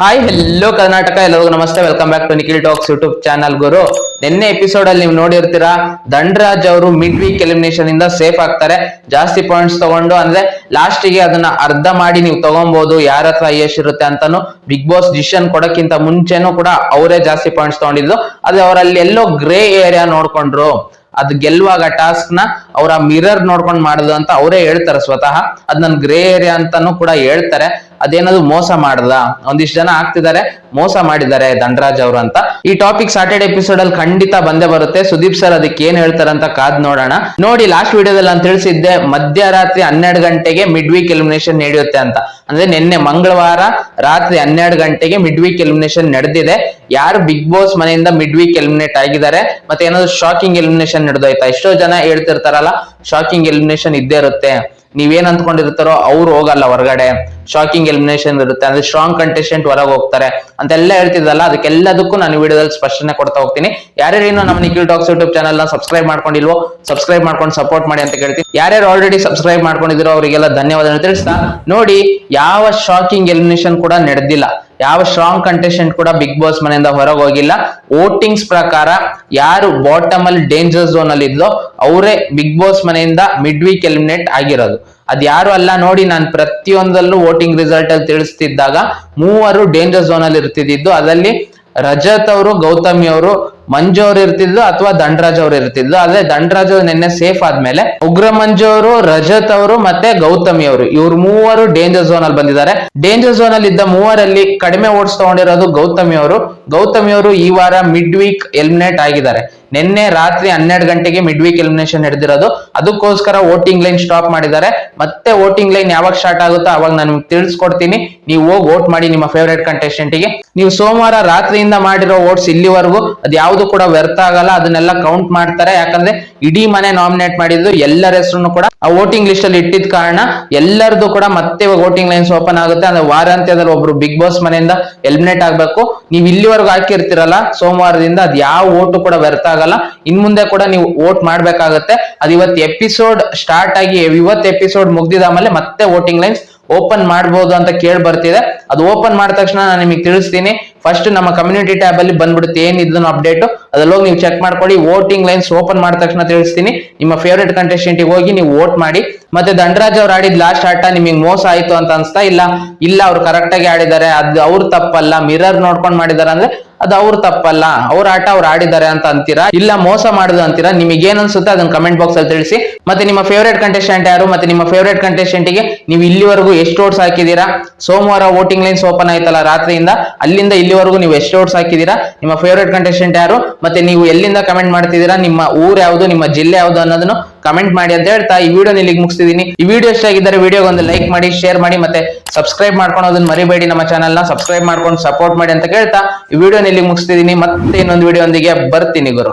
Hi hello Karnataka ಎಲ್ಲರಿಗೂ ನಮಸ್ತೆ. Welcome back to Nikhil talks YouTube channel ಗುರು. ನಿನ್ನೆ ಎಪಿಸೋಡ್ ಅಲ್ಲಿ ನೀವು ನೋಡಿರ್ತೀರಾ ದಂಡರಾಜ್ ಅವರು ಮಿಡ್ ವೀಕ್ ಎಲಿಮಿನೇಷನ್ ಇಂದ ಸೇಫ್ ಆಗ್ತಾರೆ. ಜಾಸ್ತಿ ಪಾಯಿಂಟ್ಸ್ ತಗೊಂಡು, ಅಂದ್ರೆ ಲಾಸ್ಟ್ಗೆ ಅದನ್ನ ಅರ್ಧ ಮಾಡಿ ನೀವು ತಗೊಬಹುದು ಯಾರ ಹತ್ರ ಇರುತ್ತೆ ಅಂತಾನು ಬಿಗ್ ಬಾಸ್ ಡಿಸಿಷನ್ ಕೊಡಕ್ಕಿಂತ ಮುಂಚೆನೂ ಕೂಡ ಅವರೇ ಜಾಸ್ತಿ ಪಾಯಿಂಟ್ಸ್ ತಗೊಂಡಿದ್ದು. ಅದೇ ಅವರಲ್ಲಿ ಎಲ್ಲೋ ಗ್ರೇ ಏರಿಯಾ ನೋಡ್ಕೊಂಡ್ರು. ಅದ್ ಗೆಲ್ಲುವಾಗ ಟಾಸ್ಕ್ನ ಅವರ ಮಿರರ್ ನೋಡ್ಕೊಂಡು ಮಾಡುದು ಅಂತ ಅವರೇ ಹೇಳ್ತಾರೆ ಸ್ವತಃ. ಅದ್ ನನ್ ಗ್ರೇ ಏರಿಯಾ ಅಂತಾನು ಕೂಡ ಹೇಳ್ತಾರೆ. ಅದೇನದು ಮೋಸ ಮಾಡದ? ಒಂದಿಷ್ಟು ಜನ ಆಗ್ತಿದ್ದಾರೆ, ಮೋಸ ಮಾಡಿದ್ದಾರೆ ದಂಡರಾಜ್ ಅವರು ಅಂತ. ಈ ಟಾಪಿಕ್ ಸಾಟರ್ಡೆ ಎಪಿಸೋಡ್ ಅಲ್ಲಿ ಖಂಡಿತ ಬಂದೇ ಬರುತ್ತೆ. ಸುದೀಪ್ ಸರ್ ಅದಕ್ಕೆ ಏನ್ ಹೇಳ್ತಾರೆ ಅಂತ ಕಾದ್ ನೋಡೋಣ. ನೋಡಿ ಲಾಸ್ಟ್ ವಿಡಿಯೋದಲ್ಲಿ ನಾನು ತಿಳಿಸಿದ್ದೆ, ಮಧ್ಯರಾತ್ರಿ ಹನ್ನೆರಡು ಗಂಟೆಗೆ ಮಿಡ್ ವೀಕ್ ಎಲಿಮಿನೇಷನ್ ನಡೆಯುತ್ತೆ ಅಂತ. ಅಂದ್ರೆ ನಿನ್ನೆ ಮಂಗಳವಾರ ರಾತ್ರಿ ಹನ್ನೆರಡು ಗಂಟೆಗೆ ಮಿಡ್ ವೀಕ್ ಎಲಿಮಿನೇಷನ್ ನಡೆದಿದೆ. ಯಾರು ಬಿಗ್ ಬಾಸ್ ಮನೆಯಿಂದ ಮಿಡ್ ವೀಕ್ ಎಲಿಮಿನೇಟ್ ಆಗಿದ್ದಾರೆ, ಮತ್ತೆ ಏನಾದ್ರು ಶಾಕಿಂಗ್ ಎಲಿಮಿನೇಷನ್ ನಡೆದೋಯ್ತಾ? ಎಷ್ಟೋ ಜನ ಹೇಳ್ತಿರ್ತಾರಲ್ಲ ಶಾಕಿಂಗ್ ಎಲಿಮಿನೇಷನ್ ಇದ್ದೇ ಇರುತ್ತೆ. ನೀವೇನ್ ಅಂದ್ಕೊಂಡಿರ್ತಾರೋ ಅವ್ರು ಹೋಗಲ್ಲ ಹೊರಗಡೆ. ಶಾಕಿಂಗ್ ಎಲಿಮಿನೇಷನ್ ಇರುತ್ತೆ. ಅಂದ್ರೆ ಸ್ಟ್ರಾಂಗ್ ಕಂಟೆಸ್ಟೆಂಟ್ ಹೊರಗೆ ಹೋಗ್ತಾರೆ. ಅಂತೆಲ್ಲ ಹೇಳ್ತಿದ್ದಲ್ಲ, ಅದಕ್ಕೆಲ್ಲದಕ್ಕೂ ನಾನು ವಿಡಿಯೋದಲ್ಲಿ ಸ್ಪಷ್ಟನೆ ಕೊಡ್ತಾ ಹೋಗ್ತೀನಿ. ಯಾರ್ಯಾರು ಇನ್ನು ನಮ್ಮ ನಿಖಿಲ್ ಟಾಕ್ಸ್ ಯೂಟ್ಯೂಬ್ ಚಾನಲ್ನ ಸಬ್ಸ್ಕ್ರೈಬ್ ಮಾಡ್ಕೊಂಡಿಲ್ವೋ ಸಬ್ಸ್ಕ್ರೈಬ್ ಮಾಡ್ಕೊಂಡು ಸಪೋರ್ಟ್ ಮಾಡಿ ಅಂತ ಕೇಳ್ತೀನಿ. ಯಾರ್ಯಾರು ಆಲ್ರೆಡಿ ಸಬ್ಸ್ಕ್ರೈಬ್ ಮಾಡ್ಕೊಂಡಿದ್ರು ಅವರಿಗೆಲ್ಲ ಧನ್ಯವಾದ ತಿಳಿಸ್ತಾ ನೋಡಿ, ಯಾವ ಶಾಕಿಂಗ್ ಎಲಿಮಿನೇಷನ್ ಕೂಡ ನಡೆದಿಲ್ಲ. ಯಾವ ಸ್ಟ್ರಾಂಗ್ ಕಂಟೆಸ್ಟೆಂಟ್ ಕೂಡ ಬಿಗ್ ಬಾಸ್ ಮನೆಯಿಂದ ಹೊರಗೆ ಹೋಗಿಲ್ಲ. ವೋಟಿಂಗ್ಸ್ ಪ್ರಕಾರ ಯಾರು ಬಾಟಮ್ ಅಲ್ಲಿ ಡೇಂಜರ್ ಝೋನ್ ಅಲ್ಲಿ ಇದ್ಲೋ ಅವರೇ ಬಿಗ್ ಬಾಸ್ ಮನೆಯಿಂದ ಮಿಡ್ ವೀಕ್ ಎಲಿಮಿನೇಟ್ ಆಗಿರೋದು. ಅದ್ ಯಾರು ಅಲ್ಲ ನೋಡಿ ನಾನು ಪ್ರತಿಯೊಂದಲ್ಲೂ ವೋಟಿಂಗ್ ರಿಸಲ್ಟ್ ಅಲ್ಲಿ ತಿಳಿಸ್ತಿದ್ದಾಗ ಮೂವರು ಡೇಂಜರ್ ಝೋನ್ ಅಲ್ಲಿ ಇರ್ತಿದ್ದು ಅದರಲ್ಲಿ ರಜತ್ ಅವರು, ಗೌತಮಿ ಅವರು ಮಂಜು ಅವ್ರು ಇರ್ತಿದ್ಲು ಅಥವಾ ದಂಡರಾಜ್ ಅವ್ರು ಇರ್ತಿದ್ಲು. ಆದ್ರೆ ದಂಡರಾಜ್ ಅವ್ರು ನಿನ್ನೆ ಸೇಫ್ ಆದ್ಮೇಲೆ ಉಗ್ರ ಮಂಜು ಅವರು, ರಜತ್ ಅವರು ಮತ್ತೆ ಗೌತಮಿ ಅವರು. ಇವ್ರು ಮೂವರು ಡೇಂಜರ್ ಝೋನ್ ಅಲ್ಲಿ ಬಂದಿದ್ದಾರೆ. ಡೇಂಜರ್ ಝೋನ್ ಅಲ್ಲಿ ಇದ್ದ ಮೂವರಲ್ಲಿ ಕಡಿಮೆ ಓಟ್ಸ್ ತಗೊಂಡಿರೋದು ಗೌತಮಿ ಅವರು. ಗೌತಮಿ ಅವರು ಈ ವಾರ ಮಿಡ್ ವೀಕ್ ಎಲಿಮಿನೇಟ್ ಆಗಿದ್ದಾರೆ. ನಿನ್ನೆ ರಾತ್ರಿ ಹನ್ನೆರಡು ಗಂಟೆಗೆ ಮಿಡ್ ವೀಕ್ ಎಲಿಮಿನೇಷನ್ ನಡೆದಿರೋದು ಅದಕ್ಕೋಸ್ಕರ ವೋಟಿಂಗ್ ಲೈನ್ ಸ್ಟಾಪ್ ಮಾಡಿದ್ದಾರೆ. ಮತ್ತೆ ವೋಟಿಂಗ್ ಲೈನ್ ಯಾವಾಗ ಸ್ಟಾರ್ಟ್ ಆಗುತ್ತೋ ಅವಾಗ ನಾನು ತಿಳಿಸ್ಕೊಡ್ತೀನಿ. ನೀವು ಹೋಗಿ ವೋಟ್ ಮಾಡಿ ನಿಮ್ಮ ಫೇವರೇಟ್ ಕಂಟೆಸ್ಟೆಂಟ್ಗೆ. ನೀವು ಸೋಮವಾರ ರಾತ್ರಿಯಿಂದ ಮಾಡಿರೋ ವೋಟ್ಸ್ ಇಲ್ಲಿವರೆಗೂ ಅದು ಯಾವುದು ಕೂಡ ವ್ಯರ್ಥ ಆಗಲ್ಲ. ಅದನ್ನೆಲ್ಲ ಕೌಂಟ್ ಮಾಡ್ತಾರೆ. ಯಾಕಂದ್ರೆ ಇಡೀ ಮನೆ ನಾಮಿನೇಟ್ ಮಾಡಿದ್ದು ಎಲ್ಲರ ಹೆಸರು ಕೂಡ ಆ ವೋಟಿಂಗ್ ಲಿಸ್ಟ್ ಅಲ್ಲಿ ಇಟ್ಟಿದ ಕಾರಣ ಎಲ್ಲರದು ಕೂಡ ಮತ್ತೆ ವೋಟಿಂಗ್ ಲೈನ್ಸ್ ಓಪನ್ ಆಗುತ್ತೆ. ಅಂದ್ರೆ ವಾರಾಂತ್ಯದಲ್ಲಿ ಒಬ್ರು ಬಿಗ್ ಬಾಸ್ ಮನೆಯಿಂದ ಎಲಿಮಿನೇಟ್ ಆಗ್ಬೇಕು. ನೀವು ಇಲ್ಲಿವರೆಗೂ ಹಾಕಿರ್ತೀರಲ್ಲ, ಸೋಮವಾರದಿಂದ ಅದ್ ಯಾವ ಓಟು ಕೂಡ ವ್ಯರ್ಥ ಆಗಲ್ಲ ಇನ್ ಮುಂದೆ ಕೂಡ ನೀವು ವೋಟ್ ಮಾಡ್ಬೇಕಾಗತ್ತೆ. ಅದ್ ಇವತ್ತು ಎಪಿಸೋಡ್ ಸ್ಟಾರ್ಟ್ ಆಗಿ, ಇವತ್ತು ಎಪಿಸೋಡ್ ಮುಗ್ದಿದ ಆಮೇಲೆ ಮತ್ತೆ ವೋಟಿಂಗ್ ಲೈನ್ಸ್ ಓಪನ್ ಮಾಡಬಹುದು ಅಂತ ಕೇಳಿ ಬರ್ತಿದೆ ಅದು ಓಪನ್ ಮಾಡಿದ ತಕ್ಷಣ ನಾನು ನಿಮಗೆ ತಿಳಿಸ್ತೀನಿ. ಫಸ್ಟ್ ನಮ್ಮ ಕಮ್ಯುನಿಟಿ ಟ್ಯಾಬ್ ಅಲ್ಲಿ ಬಂದ್ಬಿಡುತ್ತೆ. ಏನಿದ್ದು ಅಪ್ಡೇಟ್ ಅದ್ರಲ್ಲಿ ಹೋಗಿ ನೀವು ಚೆಕ್ ಮಾಡ್ಕೊಳ್ಳಿ. ವೋಟಿಂಗ್ ಲೈನ್ಸ್ ಓಪನ್ ಮಾಡಿದ ತಕ್ಷಣ ತಿಳಿಸ್ತೀನಿ. ನಿಮ್ಮ ಫೇವರೇಟ್ ಕಂಟೆಸ್ಟೆಂಟ್ ಹೋಗಿ ನೀವು ವೋಟ್ ಮಾಡಿ. ಮತ್ತೆ ದಂಡರಾಜ್ ಅವ್ರು ಆಡಿದ ಲಾಸ್ಟ್ ಆಟ ನಿಮಗೆ ಮೋಸ ಆಯ್ತು ಅಂತ ಅನ್ಸ್ತಾ ಇಲ್ಲ. ಇಲ್ಲ, ಅವ್ರು ಕರೆಕ್ಟ್ ಆಗಿ ಆಡಿದ್ದಾರೆ. ಅದು ಅವ್ರ ತಪ್ಪಲ್ಲ. ಮಿರರ್ ನೋಡ್ಕೊಂಡು ಮಾಡಿದಾರೆ ಅಂದ್ರೆ ಅದು ಅವ್ರ ತಪ್ಪಲ್ಲ. ಅವ್ರ ಆಟ ಅವ್ರು ಆಡಿದ್ದಾರೆ ಅಂತ ಅಂತೀರಾ? ಇಲ್ಲ ಮೋಸ ಮಾಡುದು ಅಂತೀರಾ? ನಿಮಗೆ ಏನ್ ಅನ್ಸುತ್ತೆ ಅದನ್ನ ಕಮೆಂಟ್ ಬಾಕ್ಸ್ ಅಲ್ಲಿ ತಿಳಿಸಿ. ಮತ್ತೆ ನಿಮ್ಮ ಫೇವರೇಟ್ ಕಂಟೆಸ್ಟೆಂಟ್ ಯಾರು? ಮತ್ತೆ ನಿಮ್ಮ ಫೇವರೇಟ್ ಕಂಟೆಸ್ಟೆಂಟ್ಗೆ ನೀವು ಇಲ್ಲಿವರೆಗೂ ಎಷ್ಟು ಓಟ್ಸ್ ಹಾಕಿದೀರಾ ಸೋಮವಾರ ವೋಟಿಂಗ್ ಲೈನ್ಸ್ ಓಪನ್ ಆಯ್ತಲ್ಲ ರಾತ್ರಿಯಿಂದ. ಅಲ್ಲಿಂದ ಇಲ್ಲಿವರೆಗೂ ನೀವು ಎಷ್ಟು ಓಟ್ಸ್ ಹಾಕಿದೀರಾ ನಿಮ್ಮ ಫೇವರೇಟ್ ಕಂಟೆಸ್ಟೆಂಟ್ ಯಾರು? ಮತ್ತೆ ನೀವು ಎಲ್ಲಿಂದ ಕಮೆಂಟ್ ಮಾಡ್ತಿದ್ದೀರಾ? ನಿಮ್ಮ ಊರ್ ಯಾವುದು? ನಿಮ್ಮ ಜಿಲ್ಲೆ ಯಾವುದು ಅನ್ನೋದನ್ನು ಕಮೆಂಟ್ ಮಾಡಿ ಅಂತ ಹೇಳ್ತಾ ಈ ವಿಡಿಯೋ ಇಲ್ಲಿಗೆ ಮುಗಿಸ್ತಿದ್ದೀನಿ ಈ ವಿಡಿಯೋ ಇಷ್ಟ ಆಗಿದ್ದರೆ ವಿಡಿಯೋಗೆ ಒಂದು ಲೈಕ್ ಮಾಡಿ ಶೇರ್ ಮಾಡಿ ಮತ್ತೆ ಸಬ್ಸ್ಕ್ರೈಬ್ ಮಾಡ್ಕೊಳೋದನ್ನ ಮರಿಬೇಡಿ ನಮ್ಮ ಚಾನಲ್ನ. ಸಬ್ಸ್ಕ್ರೈಬ್ ಮಾಡ್ಕೊಂಡು ಸಪೋರ್ಟ್ ಮಾಡಿ ಅಂತ ಕೇಳ್ತಾ ಈ ವಿಡಿಯೋ ಇಲ್ಲಿಗೆ ಮುಗಿಸ್ತಿದ್ದೀನಿ ಮತ್ತೆ ಇನ್ನೊಂದು ವಿಡಿಯೋ ಒಂದಿಗೆ ಬರ್ತೀನಿ ಗುರು.